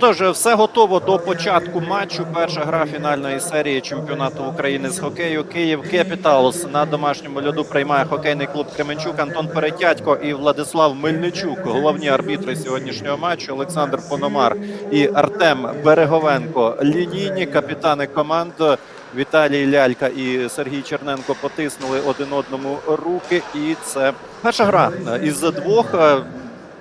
Отож, все готово до початку матчу. Перша гра фінальної серії чемпіонату України з хокею Київ Кепіталс на домашньому льоду приймає хокейний клуб Кременчук Антон Перетятько і Владислав Мельничук. Головні арбітри сьогоднішнього матчу Олександр Пономар і Артем Береговенко. Лінійні капітани команд. Віталій Лялька і Сергій Черненко потиснули один одному руки. І це перша гра із двох.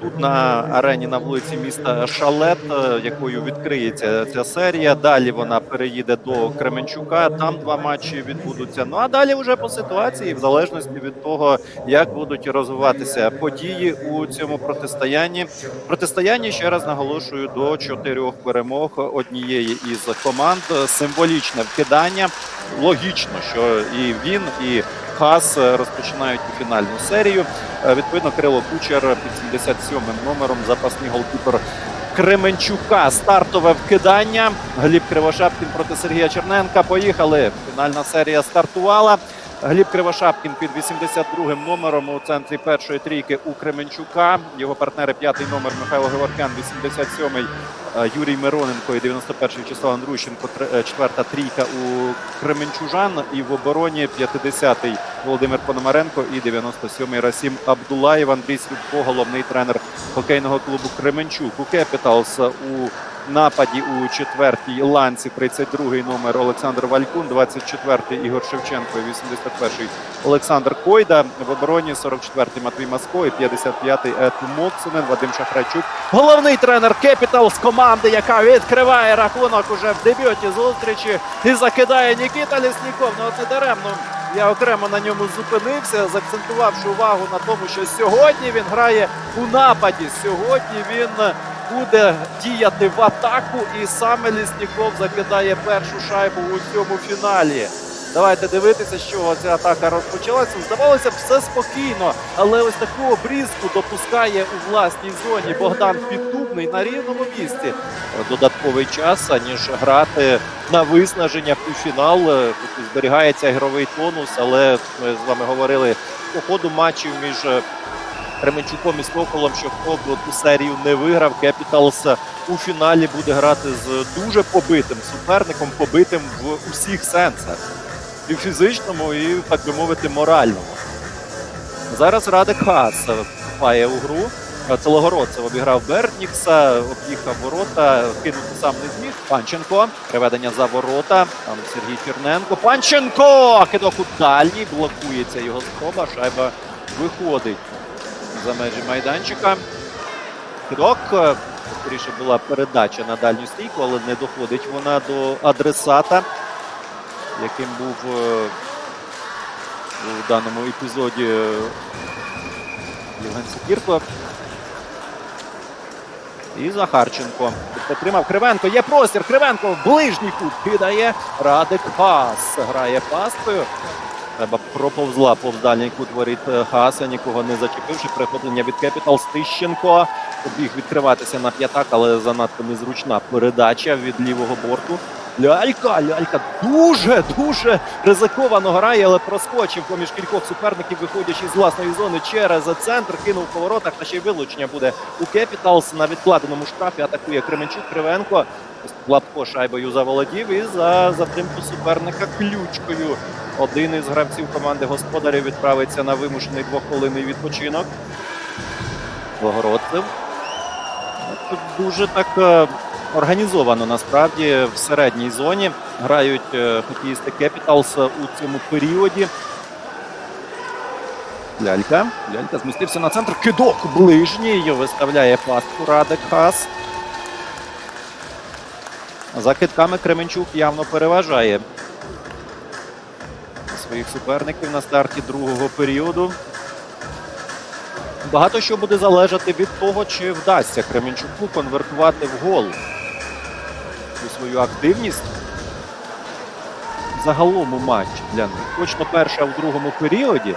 Тут на арені на вулиці міста Шалет, е, якою відкриється ця серія. Далі вона переїде до Кременчука. Там два матчі відбудуться. Ну а далі вже по ситуації, в залежності від того, як будуть розвиватися події у цьому протистоянні. Протистоянні ще раз наголошую до чотирьох перемог однієї із команд. Символічне вкидання. Логічно, що і він, і Хас е, розпочинають фінальну серію. Е, Відповідно, Кирило Кучер під 77 номером запасний голкіпер Кременчука. Стартове вкидання. Гліб Кривошапкін проти Сергія Черненка. Поїхали. Фінальна серія стартувала. Гліб Кривошапкін під 82-м номером у центрі першої трійки у Кременчука. Його партнери п'ятий номер Михайло Геворкян, 87-й е, Юрій Мироненко і 91-й Вячеслав Андрущенко. Е, Четверта трійка у Кременчужан. І в обороні 50-й Володимир Пономаренко і 97-й Расім Абдулаєв. Андрій Слюбко, головний тренер хокейного клубу Кременчук. У Кепіталс у нападі у четвертій ланці 32-й номер Олександр Валькун, 24-й Ігор Шевченко, і 81-й Олександр Койда. В обороні 44-й Матвій Маско і 55-й Ету Моцунен, Вадим Шахрачук. Головний тренер Кепітал з команди, яка відкриває рахунок уже в дебюті зустрічі і закидає Нікіта Лісніков. Ну не даремно. Я окремо на ньому зупинився, заакцентувавши увагу на тому, що сьогодні він грає у нападі. Сьогодні він буде діяти в атаку, і саме Лісніков закидає першу шайбу у цьому фіналі. Давайте дивитися, з чого ця атака розпочалася. Здавалося б, все спокійно, але ось таку обрізку допускає у власній зоні Богдан Піддубний на рівному місці. Додатковий час, аніж грати на виснаження півфінал. Е, Тут зберігається ігровий тонус, але ми з вами говорили по ходу матчів між Кременчуком і Соколом, що хто б ту серію не виграв, Кепіталс у фіналі буде грати з дуже побитим суперником, побитим в усіх сенсах. І в фізичному, і, так би мовити, моральному. Зараз Радик Хас вступає у гру. Целогородцев обіграв Бернікса, об'їхав ворота, кинути сам не зміг. Панченко. Приведення за ворота. Там Сергій Черненко. Панченко! Кидок у дальній. Блокується його спроба. Шайба виходить за межі майданчика. Кидок. е, Скоріше була передача на дальню стійку, але не доходить вона до адресата, яким був е, у даному епізоді е, Євген Сокірко. І Захарченко підтримав Кривенко. Є простір. Кривенко в ближній кут кидає. Радик Хас грає пасткою. Треба проповзла повз дальній кут воріт е, Хаса, нікого не зачепивши. Приходення від Кепітал Стищенко. Побіг відкриватися на п'ятак, але занадто незручна передача від лівого борту. Лялька, лялька дуже дуже ризиковано грає, але проскочив поміж кількох суперників, виходячи з власної зони через центр, кинув по воротах, та ще й вилучення буде у Кепіталс на відкладеному штрафі. Атакує Кременчук Кривенко. Лапко шайбою заволодів і за затримку суперника ключкою. Один із гравців команди господарів відправиться на вимушений двохвилинний відпочинок. Богородцев. Дуже так е, організовано насправді в середній зоні грають е, хокеїсти Кепіталс у цьому періоді. Лялька. Лялька змістився на центр. Кидок ближній. Виставляє пастку Радик Хас. За китками Кременчук явно переважає своїх суперників на старті другого періоду. Багато що буде залежати від того, чи вдасться Кременчуку конвертувати в гол у свою активність. Загалом у матчі для них. Точно перша в другому періоді.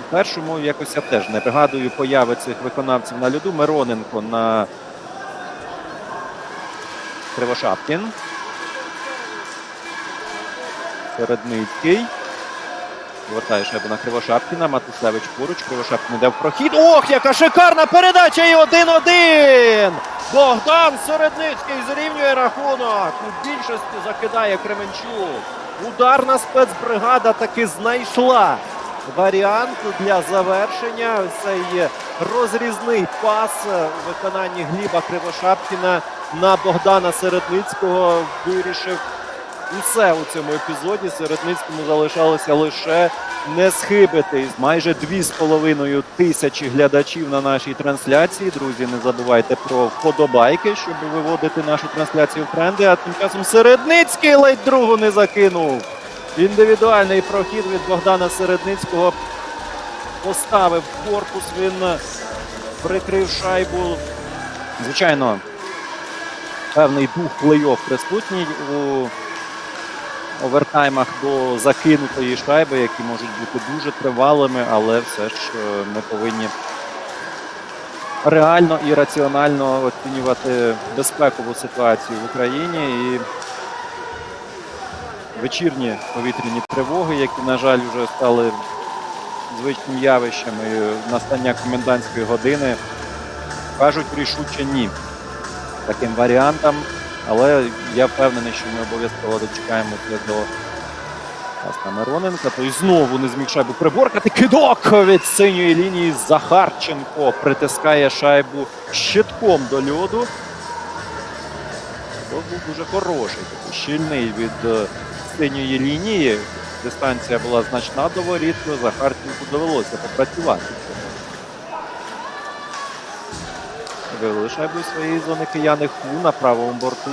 У першому якось я теж не пригадую появи цих виконавців на льоду. Мироненко на Кривошапкін. Середницький. Повертає шайбу на Кривошапкіна. Матусевич поруч. Кривошапкін йде в прохід. Ох, яка шикарна передача! І 1-1! Богдан Середницький зрівнює рахунок. У більшості закидає Кременчук. Ударна спецбригада таки знайшла варіант для завершення. Цей розрізний пас у виконанні Гліба Кривошапкіна на Богдана Середницького вирішив усе у цьому епізоді. Середницькому залишалося лише не схибити. Майже дві з половиною тисячі глядачів на нашій трансляції. Друзі, не забувайте про вподобайки, щоб виводити нашу трансляцію в тренди. А тим часом Середницький ледь другу не закинув. Індивідуальний прохід від Богдана Середницького поставив корпус. Він прикрив шайбу. Звичайно, певний дух плей-офф присутній у овертаймах до закинутої шайби, які можуть бути дуже тривалими, але все ж е, ми повинні реально і раціонально оцінювати безпекову ситуацію в Україні і вечірні повітряні тривоги, які, на жаль, вже стали звичним явищем і настання комендантської години, кажуть рішуче ні таким варіантам. Але я впевнений, що ми обов'язково дочекаємося до власне, Мироненка. Той знову не зміг шайбу приборкати. Кидок від синьої лінії. Захарченко притискає шайбу щитком до льоду. Кидок був дуже хороший, такий щільний від е, синьої лінії. Дистанція була значна до воріт. Захарченку довелося попрацювати. Вивели шайбу своєї зони кияни Ху на правому борту.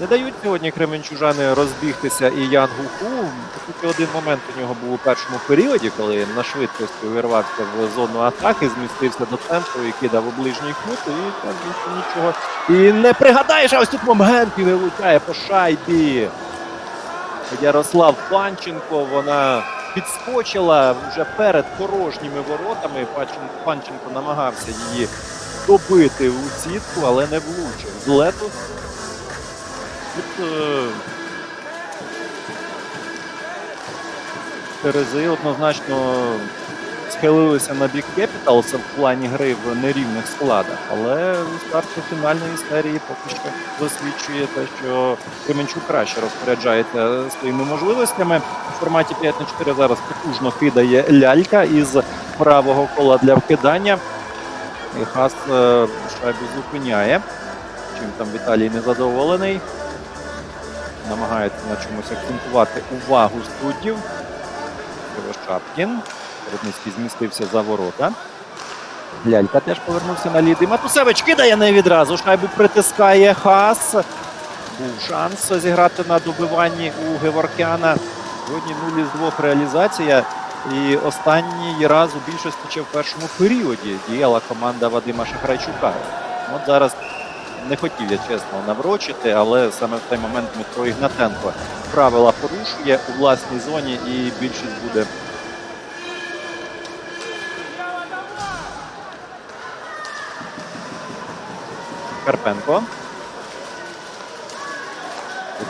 Не дають сьогодні кременчужани розбігтися і Ян Гуху. Тільки один момент у нього був у першому періоді, коли на швидкості увірвався в зону атаки, змістився до центру і кидав у ближній кут, і так більше нічого. І не пригадаєш, а ось тут момент і вилучає по шайбі. Ярослав Панченко, вона підскочила вже перед порожніми воротами. Панченко намагався її добити у сітку, але не влучив. З лету. Тут е... Терези однозначно схилилися на бік Кепіталса в плані гри в нерівних складах, але старт фінальної серії поки що засвідчує те, що Кременчук краще розпоряджається своїми можливостями. У форматі 5 на 4 зараз потужно кидає лялька із правого кола для вкидання. І Хас е, шайбу зупиняє. Чим там Віталій незадоволений. Намагається на чомусь акцентувати увагу суддів. Кривошапкін. Рудницький змістився за ворота. Лялька теж повернувся на лід. Матусевич кидає не відразу. Шайбу притискає Хас. Був шанс зіграти на добиванні у Геворкяна. Сьогодні 0 із 2 реалізація. І останній раз у більшості ще в першому періоді діяла команда Вадима Шахрайчука. От зараз не хотів я чесно наврочити, але саме в той момент Дмитро Ігнатенко правила порушує у власній зоні і більшість буде. Карпенко.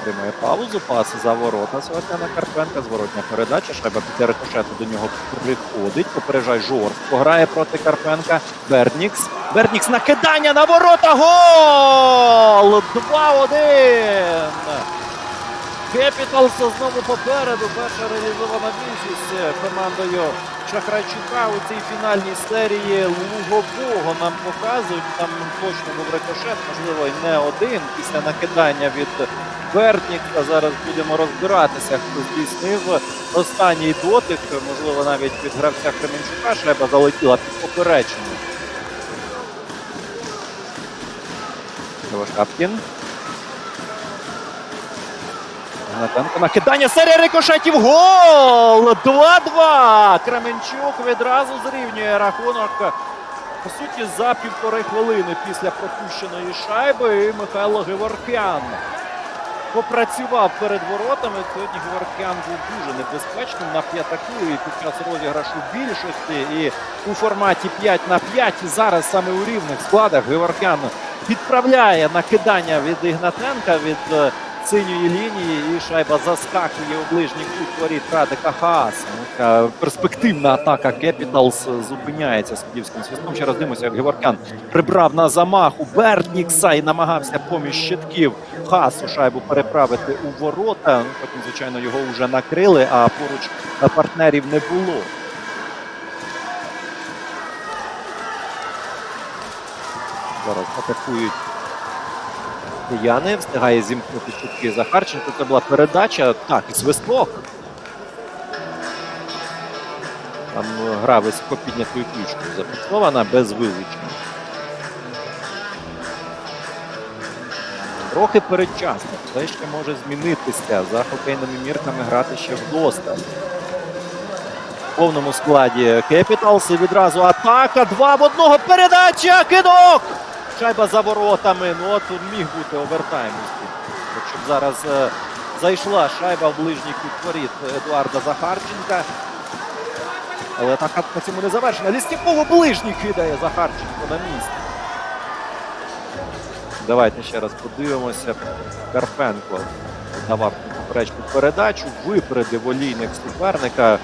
Підтримує паузу, пас за ворота Севастьяна Карпенка. Зворотня передача. Шайба після рикошету до нього приходить. Попереджай жорстко. Грає проти Карпенка. Бернікс. Бернікс накидання на ворота. Гол! 2-1. Кепіталс знову попереду. Перша реалізована більшість командою Шахрайчука у цій фінальній серії Лугового нам показують. Там точно був рикошет, можливо, і не один після накидання від Бернікса. Зараз будемо розбиратися, хто здійснив останній дотик. Можливо, навіть від гравця Кременчука шайба залетіла під поперечення. Шапкін. Гнатенко накидання серія рикошетів. Гол! 2-2. Кременчук відразу зрівнює рахунок. По суті, за півтори хвилини після пропущеної шайби і Михайло Геворкян попрацював перед воротами. Сьогодні Геворкян був дуже небезпечним на п'ятаку і під час розіграшу більшості. І у форматі 5 на 5 і зараз саме у рівних складах Геворкян підправляє накидання від Ігнатенка від е, синьої лінії, і шайба заскакує у ближній кут воріт Радика Хааса. Ну, Перспективна атака Кепіталс зупиняється суддівським свистом. Ще раз дивимося, як Геворкян прибрав на замаху Бернікса і намагався поміж щитків Хасу шайбу переправити у ворота. Ну, Потім, звичайно, його вже накрили, а поруч е, партнерів не було. Зараз атакують кияни. Встигає зімкнути щитки Захарченко. Це була передача. Так, і свисток. Там е, гра високо піднятою ключкою зафіксована без вилучення. Трохи передчасно. Все ще може змінитися. За хокейними мірками грати ще вдосталь. В повному складі Кепіталс і відразу атака. Два в одного. Передача! Кидок! Шайба за воротами. Ну от міг бути овертайм. Якщо б зараз е, зайшла шайба в ближній кут Едуарда Захарченка. Але атака на цьому не завершена. Лістякова ближній кидає Захарченко на місці. Давайте ще раз подивимося. Карпенко давав поперечну передачу, випередив олійник суперника.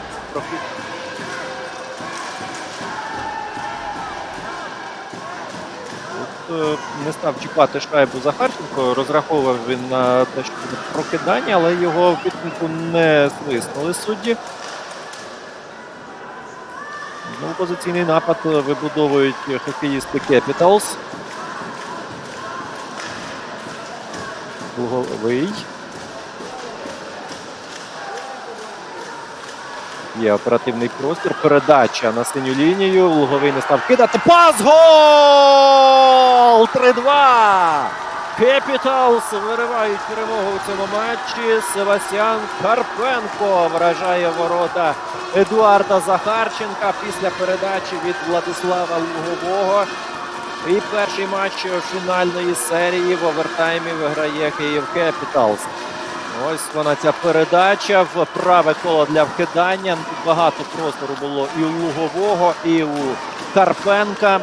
Не став чіпати шайбу Захарченко, розраховував він на те, що буде прокидання, але його підтримку не свиснули судді. Ну, позиційний напад вибудовують хокеїсти Capitals. Луговий. Є оперативний простір. Передача на синю лінію. Луговий не став кидати. Пас! Гол! 3-2! Кепіталс виривають перемогу у цьому матчі. Севастьян Карпенко вражає ворота Едуарда Захарченка після передачі від Владислава Лугового. І перший матч фінальної серії в овертаймі виграє Київ Кепіталс. Ось вона ця передача в праве коло для вкидання. Багато простору було і у Лугового, і у Карпенка.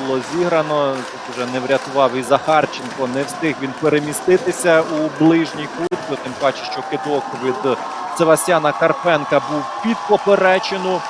Було зіграно. Тут вже не врятував і Захарченко. Не встиг він переміститися у ближній кут. Тим паче, що кидок від Севастьяна Карпенка був під поперечину.